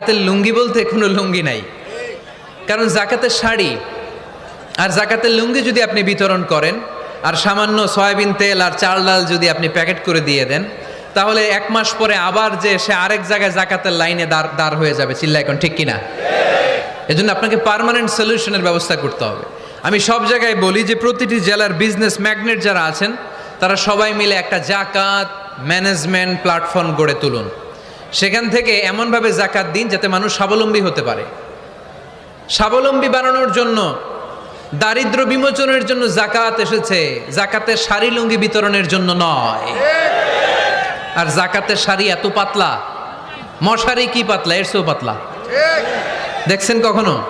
জাকাতের লুঙ্গি বলতে কোনো লুঙ্গি নাই। কারণ জাকাতের শাড়ি আর জাকাতের লুঙ্গি যদি আপনি বিতরণ করেন আর সামান্য সয়াবিন তেল আর চাল ডাল যদি আপনি প্যাকেট করে দিয়ে দেন, তাহলে এক মাস পরে আবার যে সে আরেক জায়গায় জাকাতের লাইনে দাঁড় দাঁড় হয়ে যাবে। চিল্লা এখন, ঠিক কিনা? এজন্য আপনাকে পার্মানেন্ট সলিউশনের ব্যবস্থা করতে হবে। আমি সব জায়গায় বলি যে প্রতিটি জেলার বিজনেস ম্যাগনেট যারা আছেন, তারা সবাই মিলে একটা জাকাত ম্যানেজমেন্ট প্ল্যাটফর্ম গড়ে তুলুন। সেখান থেকে এমনভাবে জাকাত দিন যাতে মানুষ স্বাবলম্বী হতে পারে। স্বাবলম্বী বানানোর জন্য, দারিদ্র বিমোচনের জন্য জাকাত এসেছে। জাকাতের শাড়ি লুঙ্গি বিতরণের জন্য নয়। আর জাকাতের শাড়ি এত পাতলা। মশারি কি পাতলা? এর চেয়েও পাতলা। দেখছেন কখনো?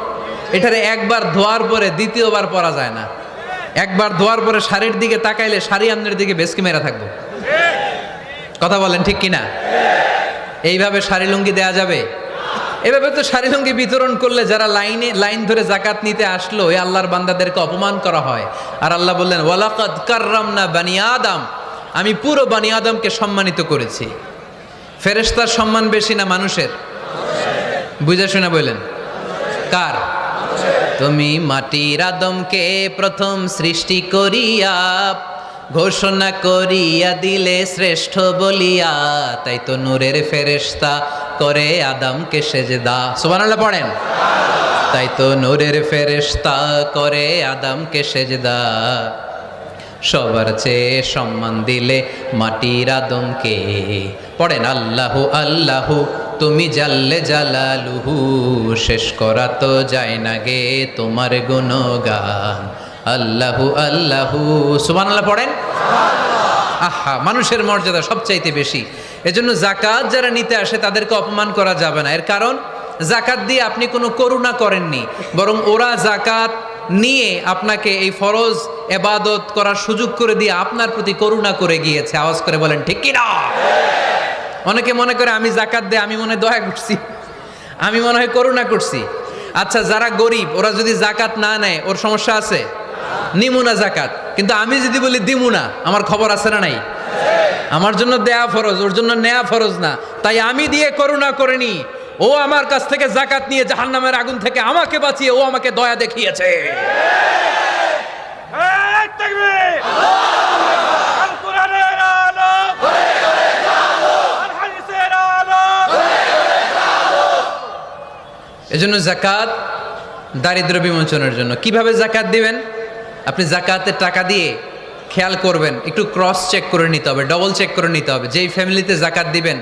এটারে একবার ধোয়ার পরে দ্বিতীয়বার পরা যায় না। একবার ধোয়ার পরে শাড়ির দিকে তাকাইলে শাড়ি আমনের দিকে বেসকি মেরা থাকব। কথা বলেন ঠিক কিনা? এইভাবে শাড়ি লুঙ্গি দেয়া যাবে? এভাবে তো শাড়ি লুঙ্গি বিতরণ করলে যারা লাইনে, লাইন ধরে জাকাত নিতে আসলো এই আল্লাহর বান্দাদেরকে অপমান করা হয়। আর আল্লাহ বললেন, ওয়ালাকাদ কাররামনা বানি আদম। আমি পুরো বানি আদমকে সম্মানিত করেছি। ফেরেশতার সম্মান বেশি না মানুষের? বুঝে শুনে বললেন। কার? তুমি মাটির আদমকে প্রথম সৃষ্টি করিয়া ঘোষণা করিয়া দিলে শ্রেষ্ঠ বলিয়া, তাই তো নূরের ফেরেশতা করে আদমকে সেজদা। সুবহানাল্লাহ পড়েন। তাই তো নূরের ফেরেশতা করে আদমকে সেজদা। সবার চেয়ে সম্মান দিলে মাটির আদমকে। পড়েন, আল্লাহু আল্লাহু, তুমি জাল্লে জালালুহু, শেষ করা তো যায় না গে তোমার গুণগান। আল্লাহু আল্লাহু, সুবহানাল্লাহ পড়েন? আহা, মানুষের মর্যাদা সবচাইতে বেশি। এজন্য জাকাত যারা নিতে আসে তাদেরকে অপমান করা যাবে না। এর কারণ জাকাত দিয়ে আপনি কোনো করুণা করেননি, বরং ওরা জাকাত নিয়ে আপনাকে এই ফরজ এবাদত করার সুযোগ করে দিয়ে আপনার প্রতি করুণা করে গিয়েছে। আওয়াজ করে বলেন, ঠিক কিনা? অনেকে মনে করে, আমি জাকাত দিয়ে, আমি মনে দয়া করছি। আমি মনে হয় করুণা করছি। আচ্ছা যারা গরিব, ওরা যদি জাকাত না নেয়, ওর সমস্যা আছে? নিমুনা জাকাত। কিন্তু আমি যদি বলি দিমুনা আমার খবর আছে না নাই? আমার জন্য দেয়া ফরজ, ওর জন্য নেয়া ফরজ না। তাই আমি দিয়ে করুণা করিনি। ও আমার কাছ থেকে জাকাত নিয়ে জাহান্নামের আগুন থেকে আমাকে বাঁচিয়ে, ও আমাকে দয়া দেখিয়েছে। এজন্য জাকাত দারিদ্র বিমোচনের জন্য। কীভাবে জাকাত দিবেন? আপনি জাকাতের টাকা দিয়ে খেয়াল করবেন একটু ক্রস চেক করে নিতে হবে ডবল চেক করে নিতে হবে। যেই ফ্যামিলিতে জাকাত দিবেন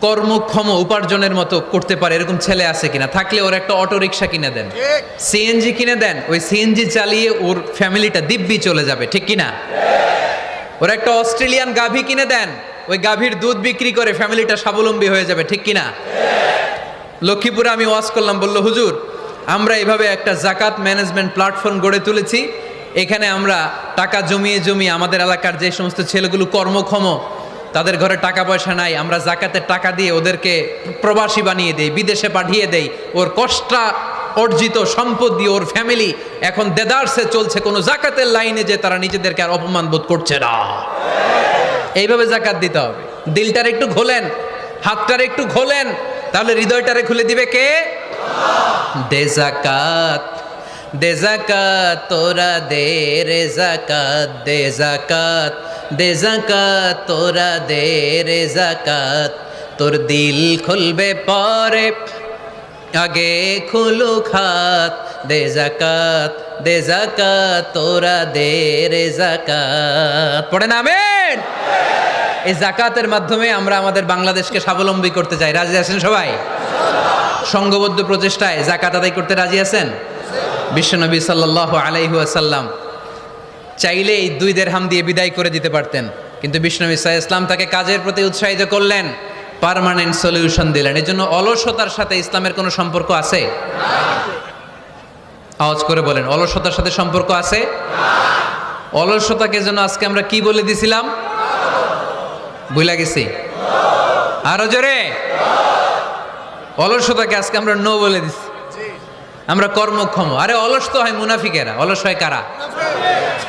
কর্মক্ষম উপার্জনের মতো করতে পারে এরকম ছেলে আছে কিনা থাকলে ওর একটা অটো রিক্সা কিনে দেন। সিএনজি কিনে দেন ওই সিএনজি চালিয়ে ওর ফ্যামিলিটা দিব্যি চলে যাবে ঠিক কিনা? ওর একটা অস্ট্রেলিয়ান গাভী কিনে দেন ওই গাভীর দুধ বিক্রি করে ফ্যামিলিটা স্বাবলম্বী হয়ে যাবে ঠিক কিনা? লক্ষ্মীপুরে আমি ওয়াজ করলাম বলল হুজুর আমরা এভাবে একটা জাকাত ম্যানেজমেন্ট প্ল্যাটফর্ম গড়ে তুলেছি এখানে আমরা টাকা জমিয়ে জমিয়ে আমাদের এলাকার যে সমস্ত ছেলেগুলো কর্মক্ষম, তাদের ঘরে টাকা পয়সা নাই, আমরা জাকাতের টাকা দিয়ে ওদেরকে প্রবাসী বানিয়ে দেই, বিদেশে পাঠিয়ে দেই। ওর কষ্টা অর্জিত সম্পদ দিয়ে ওর ফ্যামিলি এখন দেদারসে চলছে, কোনো জাকাতের লাইনে যে তারা নিজেদেরকে আর অপমান বোধ করছে না। এইভাবে জাকাত দিতে হবে। দিলটার একটু খোলেন হাতটার একটু খোলেন তাহলে হৃদয়টারে খুলে দিবে কে? দে জাকাত। দে জাকাত, তোরা দে রে জাকাত, দে জাকাত দে জাকাত, তোরা দে রে জাকাত। তোর দিল খুলবে পরে, আগে খুলু খাত দে জাকাত দে জাকাত, তোরা দে রে জাকাত। পড়ে নামেন এই জাকাতের মাধ্যমে আমরা আমাদের বাংলাদেশকে স্বাবলম্বী করতে চাই। রাজি আছেন সবাই? সংঘবদ্ধ প্রচেষ্টায় জাকাত আদায় করতে রাজি আছেন? বিশ্বনবী সাল্লাহ আলাইহু আসাল্লাম চাইলে এই দুই দেড়হাম দিয়ে বিদায় করে দিতে পারতেন। কিন্তু বিষ্ণু ইসা ইসলাম তাকে কাজের প্রতি উৎসাহিত করলেন, পার্মানেন্ট সলিউশন দিলেন। এই জন্য অলসতার সাথে ইসলামের কোনো সম্পর্ক আছে? আওয়াজ করে বলেন, অলসতার সাথে সম্পর্ক আছে? অলসতাকে যেন আজকে আমরা কি বলে দিছিলাম? বুঝলা গেছি। আরও জোরে? অলসতাকে আজকে আমরা নো বলে দিছি। আমরা কর্মক্ষম আরে অলস তো হয় মুনাফিকেরা অলস হয় কারা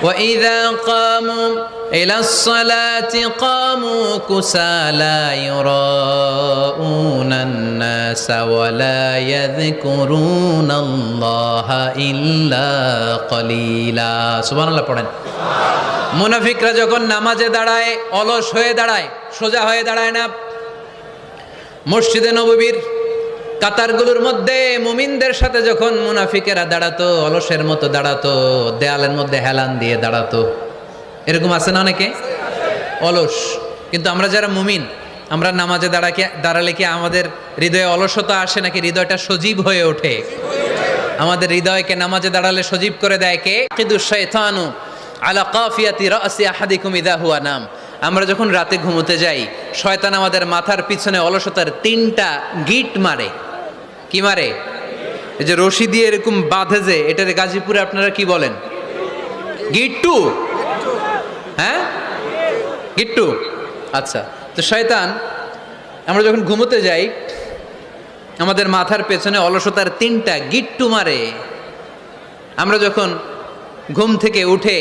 وإذا قاموا إلى الصلاة قاموا كسالى يراءون الناس ولا يذكرون الله إلا قليلا سبحان الله পড়েন মুনাফিকরা যখন নামাজে দাঁড়ায় অলস হয়ে দাঁড়ায় সোজা হয়ে দাঁড়ায় না মসজিদে নববীর কাতারগুলোর মধ্যে মুমিনদের সাথে যখন মুনাফিকেরা দাঁড়াতো, অলসের মতো দাঁড়াতো, দেয়ালের মধ্যে হেলান দিয়ে দাঁড়াতো। এরকম আছে না অনেকে? অলস। কিন্তু আমরা যারা মুমিন, আমরা নামাজে দাঁড়াকে, দাঁড়ালে কি আমাদের হৃদয়ে অলসতা আসে নাকি হৃদয়টা সজীব হয়ে ওঠে? আমাদের হৃদয়কে নামাজে দাঁড়ালে সজীব করে দেয় কে? কিন্তু শয়তানু আলা কাফিয়াতি রাসি আহাদিকুম ইদা হুয়া নাম। আমরা যখন রাতে ঘুমোতে যাই, শয়তান আমাদের মাথার পিছনে অলসতার তিনটা গিট মারে। কি মারে? এই যে রশি দিয়ে এরকম বাঁধে যে এটার গাজীপুরে আপনারা কি বলেন? গিট্টু? হ্যাঁ? গিট্টু? আচ্ছা তো শয়তান, আমরা যখন ঘুমোতে যাই, আমাদের মাথার পেছনে অলসতার তিনটা গিট্টু মারে। আমরা যখন ঘুম থেকে উঠে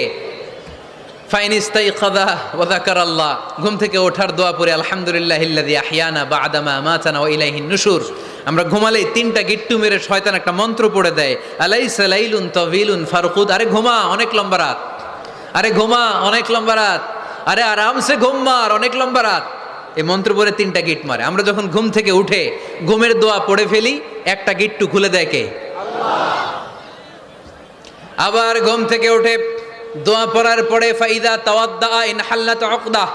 ফাইনিস্তাই খদা ওদাকার আল্লাহ ঘুম থেকে ওঠার দোয়া পরে আলহামদুলিল্লাহ আহিয়ানা বা আদামা মাচানা ও ইলাইহিন নুসুর আমরা ঘুমালেই তিনটা গিট্টু মেরে শয়তান একটা মন্ত্র পড়ে দেয় আলাই সালাইলুন তভিলুন ফারুকুদ। আরে ঘুমা, অনেক লম্বা রাত। আরে ঘুমা, অনেক লম্বা রাত। আরে আরামসে ঘুম মার, অনেক লম্বা রাত। এই মন্ত্র পরে তিনটা গিট মারে। আমরা যখন ঘুম থেকে উঠে ঘুমের দোয়া পড়ে ফেলি, একটা গিট্টু খুলে দেয় কে? আবার ঘুম থেকে উঠে দোয়া পড়ার পরে ফাইদা তাওয়াদ্দা ইন হাল্লাত উকদা।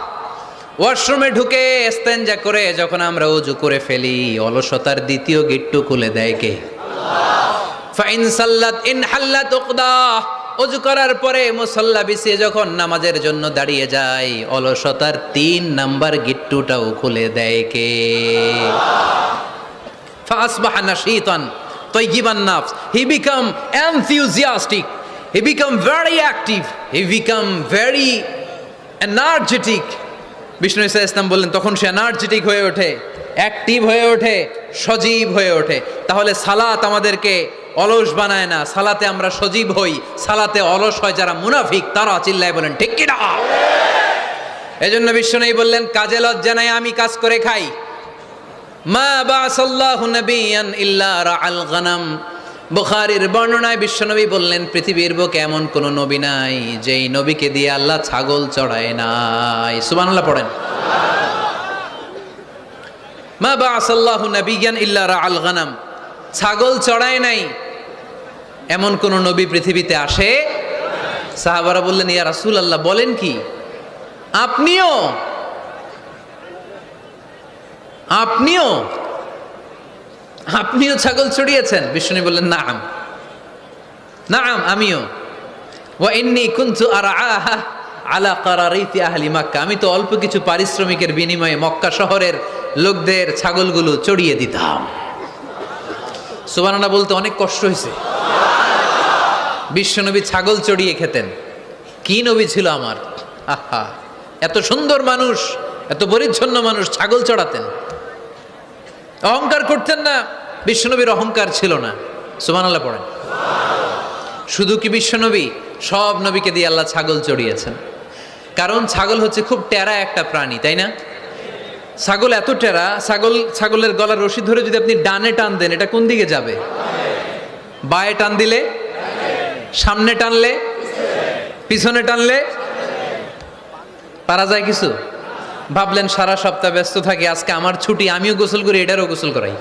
ওয়াশরুমে ঢুকে স্তেঞ্জা করে যখন আমরা উজু করে ফেলি, অলসতার দ্বিতীয় গিট্টু খুলে দেয় কে? ফাইন সাল্লাত ইন হাল্লাত উকদাহ অজু করার পরে মুসল্লা বিছিয়ে যখন নামাজের জন্য দাঁড়িয়ে যায়, অলসতার তিন নাম্বার গিট্টুটাও খুলে দেয় কে? ফাসবাহা নাশিতান তৈগিবান নাফস। He became enthusiastic, he became very active, he became very energetic. Bishnu Isa Islam বললেন, তখন সে এনার্জেটিক হয়ে ওঠে অ্যাক্টিভ হয়ে ওঠে, সজীব হয়ে ওঠে। তাহলে সালাত আমাদেরকে অলস বানায় না। সালাতে আমরা সজীব হই, সালাতে অলস হয় যারা মুনাফিক, তারা চিল্লায় বলেন, ঠিক কিনা এজন্য বিষ্ণু বললেন, কাজে লজ্জা নাই, আমি কাজ করে খাই। মা বাসাল্লাহু নবিয়ান ইল্লা গনাম। বুখারীর বর্ণনায় বিশ্বনবী বললেন, পৃথিবীর বুকে এমন কোন নবী নাই, যেই নবীকে দিয়ে আল্লাহ ছাগল চড়ায় নাই। সুবহানাল্লাহ পড়েন। মা বাসাল্লাহু নবিয়ান ইল্লা রাআল গনাম। ছাগল চড়ায় নাই, এমন কোন নবী পৃথিবীতে আসে? সাহাবারা বললেন, ইয়া রাসুল আল্লাহ বলেন কি? আপনিও আপনিও আপনিও ছাগল চড়িয়েছেন? বিষ্ণু বললেন, নাম। নাম, আমিও। ওয়া ইন্নি কুনতু আরআহা আলা কারারিতি আহলি মক্কা। আমি তো অল্প কিছু পারিশ্রমিকের বিনিময়ে মক্কা শহরের লোকদের ছাগলগুলো চড়িয়ে দিতাম। সুবহানাল্লাহ বলতে অনেক কষ্ট হয়েছে। বিশ্বনবী ছাগল চড়িয়ে খেতেন। কি নবী ছিল আমার? আহা, এত সুন্দর মানুষ, এত পরিচ্ছন্ন মানুষ ছাগল চড়াতেন। অহংকার করতেন না, বিশ্বনবীর অহংকার ছিল না। সুবহানাল্লাহ পড়েন। শুধু কি বিশ্বনবী? সব নবীকে দিয়ে আল্লাহ ছাগল চড়িয়েছেন। কারণ ছাগল হচ্ছে খুব টেরা একটা প্রাণী, তাই না? ছাগল এত টেরা, ছাগল, ছাগলের গলার রশি ধরে যদি আপনি ডানে টান দেন, এটা কোন দিকে যাবে? বায়ে টান দিলে? সামনে টানলে? পিছনে টানলে? পারা যায় কিছু? ভাবলেন, সারা সপ্তাহ ব্যস্ত থাকি, আজকে আমার ছুটি, আমিও গোসল করি, এটারও গোসল করাই।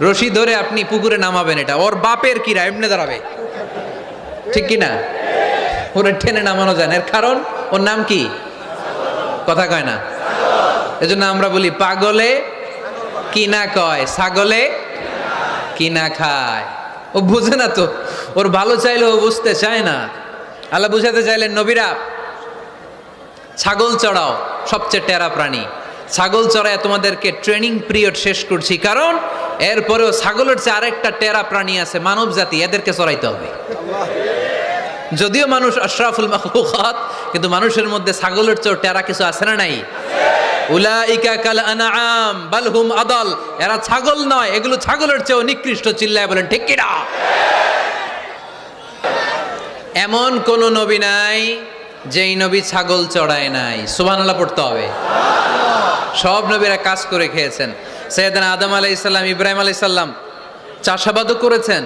রশি ধরে আপনি পুকুরে নামাবেন এটা। ওর বাপের কিরা এমনি দাঁড়াবে। ঠিক কি না ওরা টেনে নামানো যায় না। এর কারণ? ওর নাম কি? কথা কয় না। এজন্য আমরা বলি, পাগলে কি না কয়? ছাগলে কি না খায়? ও বুঝে না তো। ওর ভালো চাইলে ও বুঝতে চায় না। আল্লাহ বুঝাতে চাইলেন, নবীরা, ছাগল চড়াও। সবচেয়ে টেরা প্রাণী। ছাগল চড়ায় তোমাদেরকে ট্রেনিং পিরিয়ড শেষ করছি কারণ এরপরেও ছাগলের চেয়ে আরেকটা টেরা প্রাণী আছে মানব জাতি, এদেরকে চড়াইতে হবে। যদিও মানুষ আশরাফুল মাখলুকাত, কিন্তু মানুষের মধ্যে ছাগলের চেয়েও টেরা কিছু আছে না নাই? উলাইকা কাল আনআম, বাল হুম আদাল। এরা ছাগল নয়, এগুলো ছাগলের চেয়েও নিকৃষ্ট, চিল্লায় বলেন, ঠিক কিনা? এমন কোন নবী নাই যেই নবী ছাগল চড়ায় নাই সুবানাল্লাহ পড়তে হবে। সব নবীরা কাজ করে খেয়েছেন। সৈয়দান আদম আলাইসাল্লাম ইব্রাহিম আলাইসাল্লাম চাষাবাদও করেছেন।